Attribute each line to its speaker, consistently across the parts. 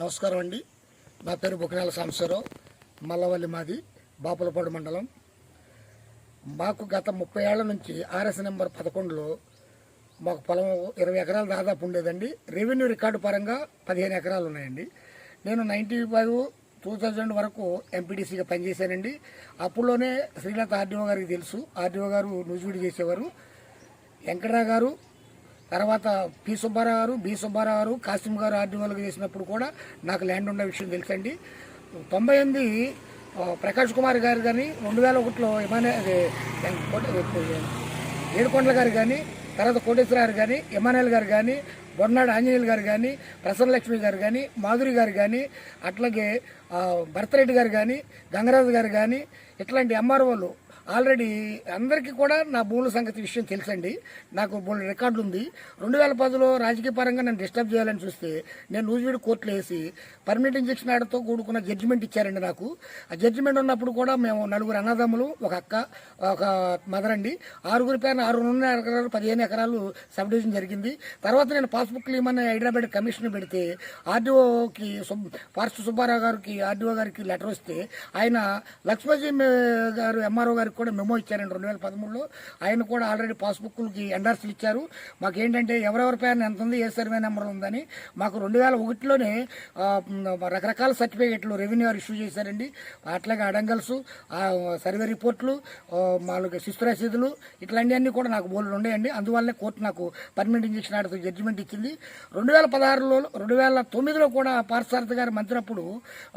Speaker 1: నమస్కారం అండి. నా పేరు బుకనాల సాంబశ్వరరావు మల్లవల్లి మాది బాపులపాడు మండలం. మాకు గత ముప్పై ఏళ్ళ నుంచి ఆర్ఎస్ నెంబర్ పదకొండులో మాకు పొలం ఇరవై ఎకరాలు దాదాపు ఉండేదండి. రెవెన్యూ రికార్డు పరంగా పదిహేను ఎకరాలు ఉన్నాయండి. నేను నైంటీ ఫైవ్ టూ థౌజండ్ వరకు ఎంపీటీసీగా పనిచేశానండి. అప్పుడులోనే శ్రీనాథ్ ఆర్డీఓ గారికి తెలుసు. ఆర్డీఓ గారు నూజివీడి చేసేవారు. వెంకటరావు గారు తర్వాత పి సుబ్బారావు గారు బి సుబ్బారావు గారు కాసిం గారు ఆర్డీఓలుగా చేసినప్పుడు కూడా నాకు ల్యాండ్ ఉన్న విషయం తెలుసండి. తొంభై ఎనిమిది ప్రకాష్ కుమార్ గారు కానీ రెండు వేల ఒకటిలో ఏడుకొండల గారు కానీ తర్వాత కోటేశ్వర గారు కానీ ఇమానుయల్ గారు కానీ బొన్నాడు ఆంజనేయులు గారు కానీ ప్రసన్నలక్ష్మి గారు కానీ మాధురి గారు కానీ అట్లాగే భరతరెడ్డి గారు కానీ గంగరాజు గారు కానీ ఇట్లాంటి ఎంఆర్ఓలు ఆల్రెడీ అందరికీ కూడా నా భూముల సంగతి విషయం తెలుసండి. నాకు భూముల రికార్డులు ఉంది రెండు వేల పదిలో రాజకీయ పరంగా నన్ను డిస్టర్బ్ చేయాలని చూస్తే నేను నూజివీడు కోర్టులో వేసి పర్మనెంట్ ఇంజక్షన్ ఆడతో కూడుకున్న జడ్జిమెంట్ ఇచ్చారండి నాకు. ఆ జడ్జిమెంట్ ఉన్నప్పుడు కూడా మేము నలుగురు అన్నదమ్ములు ఒక అక్క ఒక మదర్ అండి. ఆరుగురి పైన ఆరున్నర ఎకరాలు పదిహేను ఎకరాలు సబ్ డివిజన్ జరిగింది. తర్వాత నేను పాస్బుక్ ఇవ్వమని హైదరాబాద్ కమిషన్ పెడితే ఆర్డీఓకి ఫారెస్ట్ సుబ్బారావు గారికి ఆర్డీఓ గారికి లెటర్ వస్తే ఆయన లక్ష్మజీ గారు ఎంఆర్ఓ గారికి కూడా మెమో ఇచ్చారండి. రెండు వేల పదమూడులో ఆయన కూడా ఆల్రెడీ పాస్బుక్లకి ఎండర్స్లు ఇచ్చారు. మాకు ఏంటంటే ఎవరెవరి పేరు ఎంత ఉంది ఏ సర్వే నెంబర్ ఉందని మాకు రెండు వేల ఒకటిలోనే రకరకాల సర్టిఫికేట్లు రెవెన్యూ వారు ఇష్యూ చేశారండి. అట్లాగే అడంగల్స్ సర్వే రిపోర్ట్లు ఆ, శిస్తు రసీదులు ఇట్లాంటివన్నీ కూడా నాకు బోల్డ్ ఉన్నాయండి అందువల్లనే కోర్టు నాకు పర్మనెంట్ ఇంజక్షన్ ఆర్డర్ జడ్జిమెంట్ ఇచ్చింది. రెండు వేల పదహారులో రెండు వేల తొమ్మిదిలో కూడా పార్సారథి గారు మంత్రినప్పుడు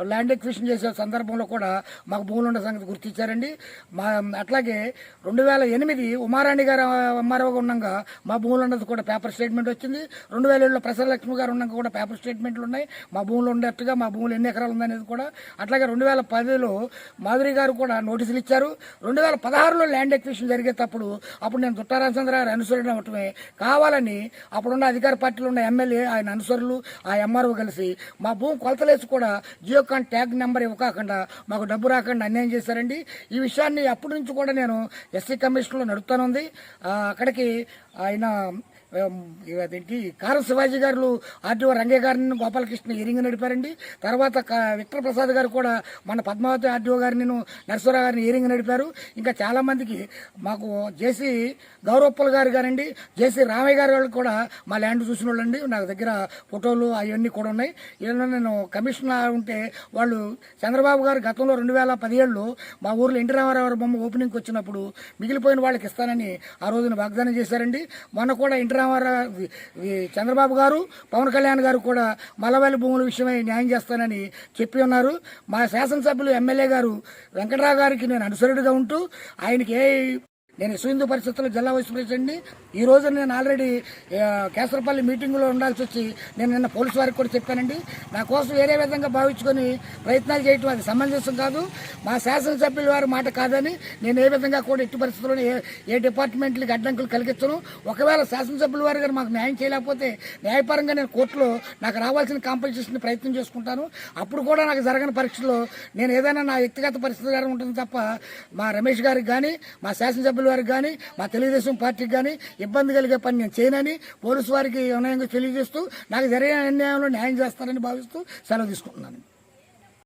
Speaker 1: ల్యాండ్ ఎక్విషన్ చేసే సందర్భంలో కూడా మాకు భూములు ఉన్న సంగతి గుర్తించారండి మా అట్లాగే రెండు వేల ఎనిమిది ఉమారాణి గారు అమ్మారావు ఉండగా మా భూములు ఉన్నది కూడా పేపర్ స్టేట్మెంట్ వచ్చింది. రెండు వేల ఏడులో ప్రసన్నలక్ష్మి గారు ఉండగా కూడా పేపర్ స్టేట్మెంట్లు ఉన్నాయి. మా భూములు ఉండేట్టుగా మా భూములు ఎన్ని ఎకరాలు ఉందనేది కూడా. అట్లాగే రెండు వేల పదిలో మాధురి గారు కూడా నోటీసులు ఇచ్చారు. రెండు వేల పదహారులో ల్యాండ్ ఎక్విషన్ జరిగేటప్పుడు అప్పుడు నేను దుట్టారామచంద్ర గారు అనుసరణ అవటమే కావాలని అప్పుడున్న అధికార పార్టీలో ఉన్న ఎమ్మెల్యే ఆయన అనుసరులు ఆ ఎంఆర్ఓ కలిసి మా భూమి కొలతలేసి కూడా జియోకాన్ ట్యాగ్ నెంబర్ ఇవ్వకుండా మాకు డబ్బు రాకుండా అన్యాయం చేశారండి. ఈ విషయాన్ని అప్పుడు నుంచి కూడా నేను ఎస్సీ కమిషన్లో నడుపుతానుంది. అక్కడికి ఆయన ఆమ్, అదేంటి కారం శివాజీ గారు ఆర్టీఓ రంగయ్య గారిని గోపాలకృష్ణ ఇరింగ్ నడిపారండి. తర్వాత విక్టర్ ప్రసాద్ గారు కూడా మన పద్మావతి ఆర్టీఓ గారిని నరసరావు గారిని ఇరింగ్ నడిపారు. ఇంకా చాలామందికి మాకు జేసీ గౌరవప్పల్ గారు గారండి జేసీ రామయ్య గారు వాళ్ళు కూడా మా ల్యాండ్ చూసిన వాళ్ళండి నా దగ్గర ఫోటోలు అవన్నీ కూడా ఉన్నాయి. ఇలా నేను కమిషనర్ ఉంటే వాళ్ళు చంద్రబాబు గారు గతంలో రెండు వేల పదిహేడులో మా ఊర్లో ఎన్టీ రామారావు బొమ్మ ఓపెనింగ్కి వచ్చినప్పుడు మిగిలిపోయిన వాళ్ళకి ఇస్తానని ఆ రోజున వాగ్దానం చేశారండి. మొన్న కూడా ఇంటర్ రామారావు చంద్రబాబు గారు పవన్ కళ్యాణ్ గారు కూడా మలవల్లి భూముల విషయమై న్యాయం చేస్తానని చెప్పి ఉన్నారు. మా శాసనసభ్యులు ఎమ్మెల్యే గారు వెంకటరావు గారికి నేను అనుసరుడిగా ఉంటూ ఆయనకి ఏ నేను హిందూ పరిస్థితుల్లో జిల్లా వైస్ ప్రెసిడెంట్ని. ఈ రోజు నేను ఆల్రెడీ కేసరపల్లి మీటింగ్లో ఉండాల్సి వచ్చి నేను నిన్న పోలీసు వారికి కూడా చెప్పానండి. నా కోసం వేరే విధంగా భావించుకొని ప్రయత్నాలు చేయటం అది సమంజసం కాదు. మా శాసనసభ్యుల వారి మాట కాదని నేను ఏ విధంగా కూడా ఎట్టి పరిస్థితుల్లో ఏ ఏ డిపార్ట్మెంట్లకి అడ్డంకులు కలిగించను. ఒకవేళ శాసనసభ్యుల వారు గారు మాకు న్యాయం చేయలేకపోతే న్యాయపరంగా నేను కోర్టులో నాకు రావాల్సిన కాంపెన్సేషన్ ప్రయత్నం చేసుకుంటాను. అప్పుడు కూడా నాకు జరగని పరీక్షలో నేను ఏదైనా నా వ్యక్తిగత పరిస్థితి ఉంటుంది తప్ప మా రమేష్ గారికి కానీ మా శాసనసభ్యులు వారికి కానీ మా తెలుగుదేశం పార్టీకి కానీ ఇబ్బంది కలిగే పని నేను చేయనని పోలీసు వారికి వినయంగా తెలియజేస్తూ నాకు జరిగిన అన్యాయంలో న్యాయం చేస్తారని భావిస్తూ సెలవు తీసుకుంటున్నాను.